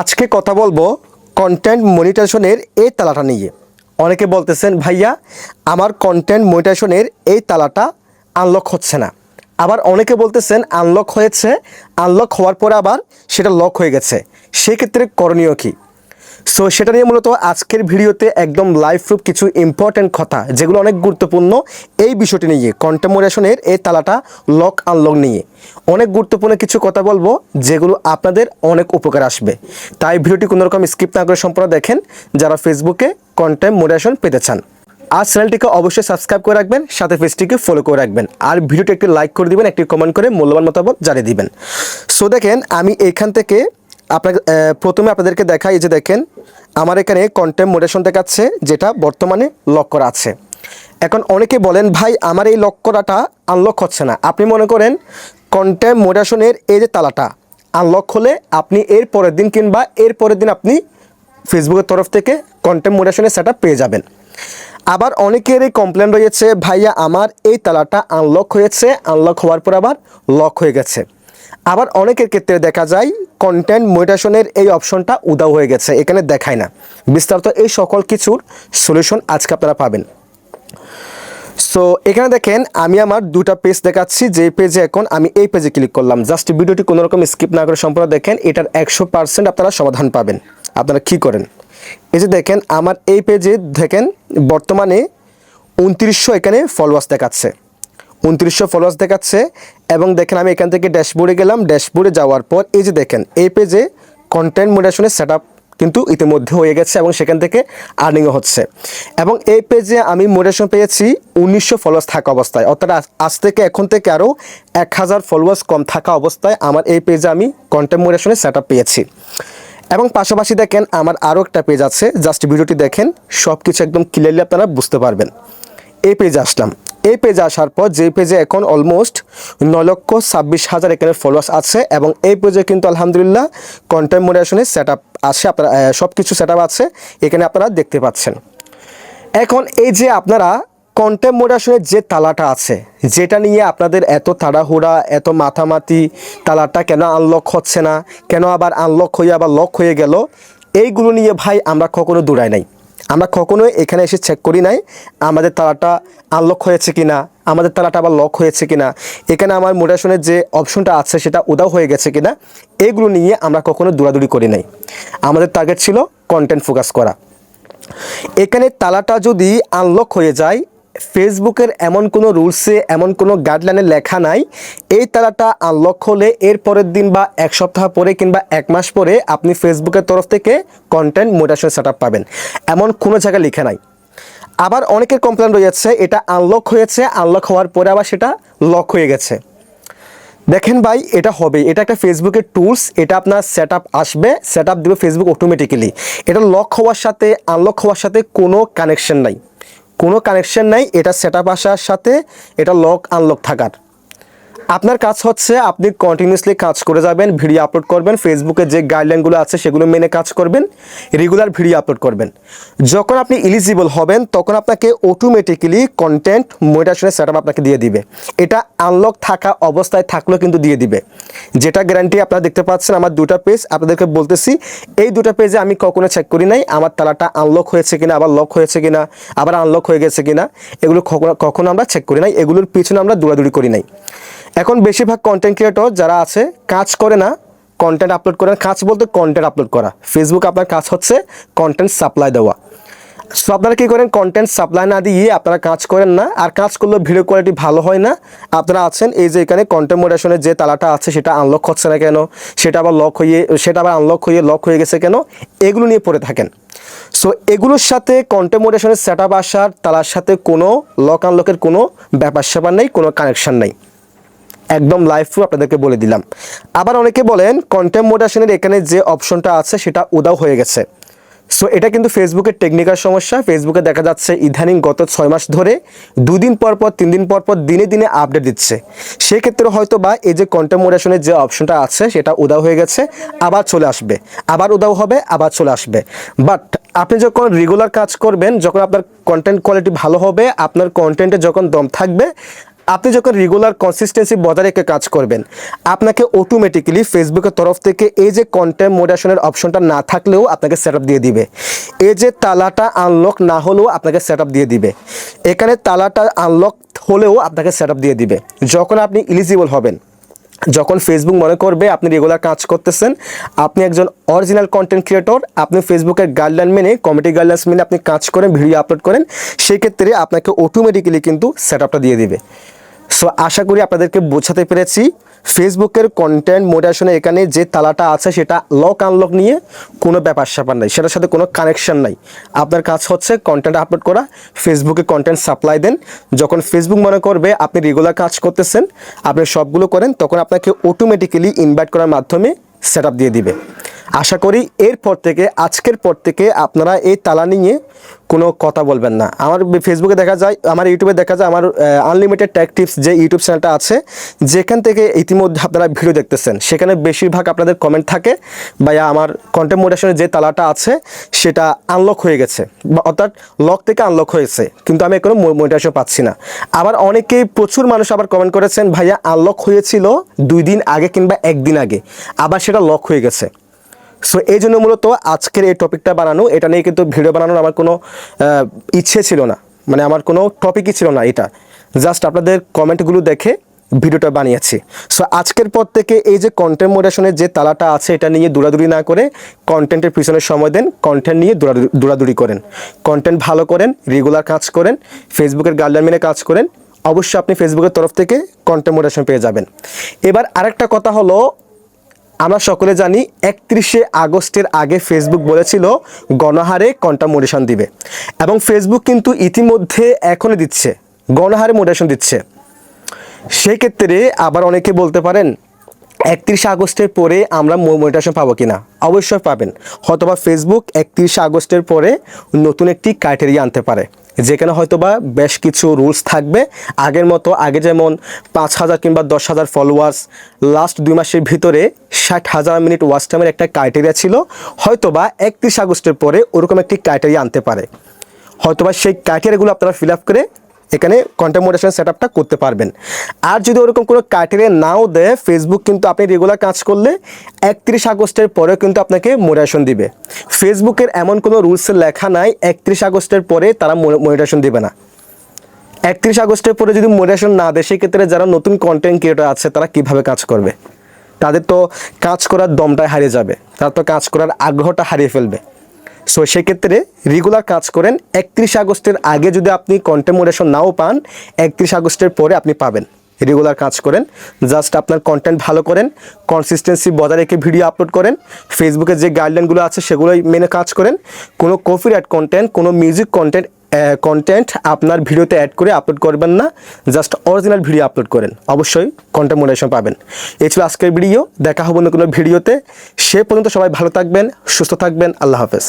আজকে কথা বলব কন্টেন্ট মনিটেশনের এই তালাটা নিয়ে। অনেকে বলতেছেন, ভাইয়া, আমার কন্টেন্ট মনিটেশনের এই তালাটা আনলক হচ্ছে না। আবার অনেকে বলতেছেন আনলক হয়েছে। আনলক হওয়ার পরে আবার সেটা লক হয়ে গেছে। সেক্ষেত্রে করণীয় কী? সো সেটা নিয়ে মূলত আজকের ভিডিওতে একদম লাইভ প্রুফ কিছু ইম্পর্ট্যান্ট কথা, যেগুলো অনেক গুরুত্বপূর্ণ এই বিষয়টি নিয়ে কন্টেমোরেশনের এই তালাটা লক আনলক নিয়ে। অনেক গুরুত্বপূর্ণ কিছু কথা বলব, যেগুলো আপনাদের অনেক উপকার আসবে। তাই ভিডিওটি কোনো রকম স্কিপ না করে সম্পূর্ণ দেখেন, যারা ফেসবুকে কন্টেন্ট পেতে চান। আর চ্যানেলটিকে অবশ্যই সাবস্ক্রাইব করে রাখবেন, সাথে পেজটিকে ফলো করে রাখবেন। আর ভিডিওটি একটি লাইক করে দিবেন, একটি কমেন্ট করে মূল্যবান মতামত জানিয়ে দিবেন। সো দেখেন, আমি এইখান থেকে আপনাকে প্রথমে আপনাদেরকে দেখাই যে দেখেন, আমার এখানে কন্টেন্ট মোডেশন দেখাচ্ছে, যেটা বর্তমানে লক করা আছে। এখন অনেকে বলেন, ভাই, আমার এই লক করাটা আনলক হচ্ছে না। আপনি মনে করেন কন্টেন্ট মোডেশনের এই যে তালাটা আনলক হলে আপনি এর পরের দিন কিংবা এর পরের দিন আপনি ফেসবুকের তরফ থেকে কন্টেন্ট মোডেশনের সেট পেয়ে যাবেন। আবার অনেকের এই কমপ্লেন রয়েছে, ভাইয়া, আমার এই তালাটা আনলক হয়েছে। আনলক হওয়ার পর আবার লক হয়ে গেছে। আবার অনেকের ক্ষেত্রে দেখা যায় কন্টেন্ট মোডেশনের এই অপশনটা উদাও হয়ে গেছে, এখানে দেখায় না। বিস্তারিত এই সকল কিছুর সলিউশন আজকে আপনারা পাবেন। সো এখানে দেখেন, আমি আমার দুটা পেজ দেখাচ্ছি যে পেজে এখন আমি এই পেজে ক্লিক করলাম। জাস্ট ভিডিওটি কোনো রকম স্কিপ না করে সম্পূর্ণ দেখেন, এটার একশো পার্সেন্ট আপনারা সমাধান পাবেন। আপনারা কি করেন? এই যে দেখেন, আমার এই পেজে দেখেন, বর্তমানে উনত্রিশশো এখানে ফলোয়ার্স দেখাচ্ছে। উনত্রিশশো ফলোয়ার্স দেখাচ্ছে এবং দেখেন আমি এখান থেকে ড্যাশবোর্ডে গেলাম, ড্যাশবোর্ডে যাওয়ার পর এই যে দেখেন, এই পেজে কন্টেন্ট মোডেশনের সেট কিন্তু ইতিমধ্যে হয়ে গেছে এবং সেখান থেকে আর্নিংও হচ্ছে। এবং এই পেজে আমি মোডেশন পেয়েছি উনিশশো ফলোয়ার্স থাকা অবস্থায়। অর্থাৎ আজ- থেকে এখন থেকে আরও এক হাজার ফলোয়ার্স কম থাকা অবস্থায় আমার এই পেজে আমি কন্টেন্ট মোডেশনের সেট পেয়েছি। এবং পাশাপাশি দেখেন আমার আরও একটা পেজ আছে জাস্ট ভিডিওটি দেখেন সব কিছু একদম ক্লিয়ারলি আপনারা বুঝতে পারবেন। এই পেজে আসলাম। এই পেজে আসার পর যে পেজে এখন অলমোস্ট নয় লক্ষ ছাব্বিশ হাজার এখানে ফলোয়ার্স আছে এবং এই পেজে কিন্তু আলহামদুলিল্লাহ কন্টেন্ট মোডারেশনের সেট আপ আছে, আপনারা সব কিছু সেট আছে, এখানে আপনারা দেখতে পাচ্ছেন। এখন এই যে আপনারা কন্টেম্প মোডারেশনের যে তালাটা আছে, যেটা নিয়ে আপনাদের এত তাড়াহুড়া, এত মাথামাতি তালাটা কেন আনলক হচ্ছে না, কেন আবার আনলক হয়ে, আবার লক হয়ে গেল, এইগুলো নিয়ে ভাই আমরা কখনো দূরায় নাই। আমরা কখনোই এখানে এসে চেক করি নাই, আমাদের তালাটা আনলক হয়েছে কি না আমাদের তালাটা আবার লক হয়েছে কি না এখানে আমার মোটাশনের যে অপশনটা আছে, সেটা উদাও হয়ে গেছে কি না এগুলো নিয়ে আমরা কখনো দৌড়াদৌড়ি করি নাই। আমাদের টার্গেট ছিল কন্টেন্ট ফোকাস করা। এখানে তালাটা যদি আনলক হয়ে যায় ফেসবুকের এমন কোনো রুলসে, এমন কোনো গাইডলাইনে লেখা নাই। এই তারাটা আনলক হলে এর পরের দিন বা এক সপ্তাহ পরে কিংবা এক মাস পরে আপনি ফেসবুকের তরফ থেকে কন্টেন্ট মোডারেশন সেট পাবেন। এমন কোনো জায়গায় লেখা নাই। আবার অনেকের কমপ্লেন রয়েছে এটা আনলক হয়েছে আনলক হওয়ার পরে আবার সেটা লক হয়ে গেছে। দেখেন ভাই, এটা হবে এটা একটা ফেসবুকের টুলস এটা আপনার সেট আসবে সেট আপ দেবে ফেসবুক অটোমেটিক্যালি এটা লক হওয়ার সাথে আনলক হওয়ার সাথে কোনো কানেকশন নাই। কোনো কানেকশন নাই এটা সেট আপ আসার সাথে এটা লক আনলক থাকার। আপনার কাজ হচ্ছে আপনি কন্টিনিউসলি কাজ করে যাবেন ভিডিও আপলোড করবেন ফেসবুকে যে গাইডলাইনগুলো আছে সেগুলো মেনে কাজ করবেন রেগুলার ভিডিও আপলোড করবেন। যখন আপনি ইলিজিবল হবেন, তখন আপনাকে অটোমেটিক্যালি কন্টেন্ট মোডারেশনের সেট আপনাকে দিয়ে দিবে। এটা আনলক থাকা অবস্থায় থাকলেও কিন্তু দিয়ে দিবে। যেটা গ্যারান্টি আপনারা দেখতে পাচ্ছেন, আমার দুটা পেজ আপনাদেরকে বলতেছি, এই দুটো পেজে আমি কখনো চেক করি নাই, আমার তালাটা আনলক হয়েছে কিনা, আবার লক হয়েছে কিনা, আবার আনলক হয়ে গেছে কিনা, এগুলো কখনো আমরা চেক করি নাই, এগুলোর পিছনে আমরা দৌড়াদৌড়ি করি নাই। এখন বেশিরভাগ কন্টেন্ট ক্রিয়েটর যারা আছে, কাজ করে না কন্টেন্ট আপলোড করে না। কাজ বলতে কন্টেন্ট আপলোড করা। ফেসবুক আপনার কাজ হচ্ছে কন্টেন্ট সাপ্লাই দেওয়া। সো আপনারা কী করেন? কন্টেন্ট সাপ্লাই না দিয়ে আপনারা কাজ করেন না। আর কাজ করলেও ভিডিও কোয়ালিটি ভালো হয় না। আপনারা আছেন, এই যে এখানে কন্টেন্ট মোডারেশনের যে তালাটা আছে, সেটা আনলক হচ্ছে না কেন? সেটা আবার লক হয়ে, সেটা আবার আনলক হয়ে লক হয়ে গেছে কেন? এগুলো নিয়ে পড়ে থাকেন। সো এগুলোর সাথে কন্টেন্ট মোডারেশনের সেট আপ আসার, তালার সাথে কোনো লক আনলকের কোনো ব্যাপার স্যাপার নেই, কোনো কানেকশন নেই। একদম লাইভ প্রুফ আপনাদেরকে বলে দিলাম। আবার অনেকে বলেন কন্টেন্ট মোডারেশনের এখানে যে অপশনটা আছে, সেটা উদাও হয়ে গেছে। সো এটা কিন্তু ফেসবুকের টেকনিক্যাল সমস্যা। ফেসবুকে দেখা যাচ্ছে, ইদানিং গত ছয় মাস ধরে দুদিন পর পর, তিন দিন পর পর, দিনে দিনে আপডেট দিচ্ছে। সেক্ষেত্রে হয়তো বা এই যে কন্টেন্ট মোডারেশনের যে অপশনটা আছে, সেটা উদাও হয়ে গেছে, আবার চলে আসবে। আবার উদাও হবে, আবার চলে আসবে। বাট আপনি যখন রেগুলার কাজ করবেন, যখন আপনার কন্টেন্ট কোয়ালিটি ভালো হবে, আপনার কন্টেন্টে যখন দম থাকবে আপনি যখন রেগুলার কনসিস্টেন্সি বজায় রেখে কাজ করবেন, আপনাকে অটোমেটিক্যালি ফেসবুকের তরফ থেকে এই যে কন্টেন্ট মোডেশনের অপশনটা না থাকলেও আপনাকে সেট দিয়ে দিবে। এই যে তালাটা আনলক না হলেও আপনাকে সেট দিয়ে দিবে। এখানে তালাটা আনলক হলেও আপনাকে সেট দিয়ে দিবে। যখন আপনি ইলিজিবল হবেন যখন ফেসবুক মনে করবে আপনি রেগুলার কাজ করতেছেন, আপনি একজন অরিজিনাল কন্টেন্ট ক্রিয়েটর আপনি ফেসবুকের গাইডলাইন মেনে কমিটি গাইডলাইন্স মেনে আপনি কাজ করেন ভিডিও আপলোড করেন সেক্ষেত্রে আপনাকে অটোমেটিক্যালি কিন্তু সেট দিয়ে দিবে। সো আশা করি আপনাদেরকে বোঝাতে পেরেছি। ফেসবুকের কন্টেন্ট মোডারেশনে এখানে যে তালাটা আছে সেটা লক আনলক নিয়ে কোনো ব্যাপার স্যাপার নাই। সেটার সাথে কোনো কানেকশান নাই। আপনার কাজ হচ্ছে কন্টেন্ট আপলোড করা ফেসবুকে কন্টেন্ট সাপ্লাই দেন। যখন ফেসবুক মনে করবে আপনি রেগুলার কাজ করতেছেন, আপনি সবগুলো করেন, তখন আপনাকে অটোমেটিক্যালি ইনভাইট করার মাধ্যমে সেট দিয়ে দিবে। আশা করি এরপর থেকে, আজকের পর থেকে আপনারা এই তালা নিয়ে কোনো কথা বলবেন না। আমার ফেসবুকে দেখা যায়, আমার ইউটিউবে দেখা যায়, আমার আনলিমিটেড ট্যাক টিপস যে ইউটিউব চ্যানেলটা আছে, যেখান থেকে ইতিমধ্যে আপনারা ভিডিও দেখতেছেন, সেখানে বেশিরভাগ আপনাদের কমেন্ট থাকে বা আমার কন্টেন্ট মোডেশনের যে তালাটা আছে, সেটা আনলক হয়ে গেছে, বা অর্থাৎ লক থেকে আনলক হয়েছে, কিন্তু আমি কোনো মোটিভেশন পাচ্ছি না। আবার অনেকেই প্রচুর মানুষ আবার কমেন্ট করেছেন, ভাইয়া আনলক হয়েছিল দুই দিন আগে কিংবা একদিন আগে, আবার সেটা লক হয়ে গেছে। সো এই জন্য মূলত আজকের এই টপিকটা বানানো, এটা নিয়ে কিন্তু ভিডিও বানানোর আমার কোনো ইচ্ছে ছিল না। মানে আমার কোনো টপিকই ছিল না এটা। জাস্ট আপনাদের কমেন্টগুলো দেখে ভিডিওটা বানিয়েছি। সো আজকের পর থেকে এই যে কন্টেন্ট মোডেশনের যে তালাটা আছে, এটা নিয়ে দৌড়াদৌড়ি না করে কন্টেন্টের পিছনে সময় দেন কন্টেন্ট নিয়ে দৌড়াদৌড়ি করেন। কন্টেন্ট ভালো করেন রেগুলার কাজ করেন ফেসবুকের গাইডলাইন মেনে কাজ করেন, অবশ্যই আপনি ফেসবুকের তরফ থেকে কন্টেন্ট মোডেশন পেয়ে যাবেন। এবার আরেকটা কথা হলো আমরা সকলে জানি একত্রিশে আগস্টের আগে ফেসবুক বলেছিল, গণহারে কন্টা মোডেশন দিবে। এবং ফেসবুক কিন্তু ইতিমধ্যে এখনই দিচ্ছে, গণহারে মোডেশন দিচ্ছে। সেই ক্ষেত্রে আবার অনেকে বলতে পারেন, একত্রিশে আগস্টের পরে আমরা মোটিভেশন পাবো কিনা? অবশ্যই পাবেন। হয়তোবা ফেসবুক একত্রিশে আগস্টের পরে নতুন একটি ক্রাইটেরিয়া আনতে পারে। যেখানে হয়তো বা বেশ কিছু রুলস থাকবে। আগের মতো, আগে যেমন পাঁচ হাজার কিংবা দশ হাজার ফলোয়ার্স লাস্ট দুই মাসের ভিতরে ষাট হাজার মিনিট ওয়াচ টাইমের একটা ক্রাইটেরিয়া ছিল। হয়তো বা একত্রিশ আগস্টের পরে ওরকম একটি ক্রাইটেরিয়া আনতে পারে। হয়তোবা সেই ক্রাইটেরিয়াগুলো আপনারা ফিল আপ করে এখানে কন্টেন্ট মোডেশন সেট করতে পারবেন। আর যদি ওরকম কোনো ক্রাইটেরিয়া নাও দেয় ফেসবুক কিন্তু আপনি রেগুলার কাজ করলে একত্রিশ আগস্টের পরেও কিন্তু আপনাকে মোডারেশন দিবে। ফেসবুকের এমন কোনো রুলসে লেখা নাই, একত্রিশ আগস্টের পরে তারা মোডারেশন দিবে না। একত্রিশ আগস্টের পরে যদি মোডারেশন না দেয়, সেক্ষেত্রে যারা নতুন কন্টেন্ট ক্রিয়েটর আছে, তারা কীভাবে কাজ করবে? তাদের তো কাজ করার দমটাই হারিয়ে যাবে। তারা তো কাজ করার আগ্রহটা হারিয়ে ফেলবে। সো সেক্ষেত্রে রেগুলার কাজ করেন একত্রিশ আগস্টের আগে যদি আপনি কন্টেন্ট মোডেশন নাও পান, একত্রিশ আগস্টের পরে আপনি পাবেন। রেগুলার কাজ করেন জাস্ট আপনার কন্টেন্ট ভালো করেন কনসিস্টেন্সি বজায় রেখে ভিডিও আপলোড করেন ফেসবুকে যে গাইডলাইনগুলো আছে সেগুলোই মেনে কাজ করেন। কোনো কপিরাইট কন্টেন্ট কোনো মিউজিক কন্টেন্ট কন্টেন্ট আপনার ভিডিওতে অ্যাড করে আপলোড করবেন না জাস্ট অরিজিনাল ভিডিও আপলোড করেন। অবশ্যই কন্টেন্ট মোডেশন পাবেন। এই ছিল আজকের ভিডিও দেখা হবে অন্য কোনো ভিডিওতে সে পর্যন্ত সবাই ভালো থাকবেন, সুস্থ থাকবেন, আল্লাহ হাফেজ।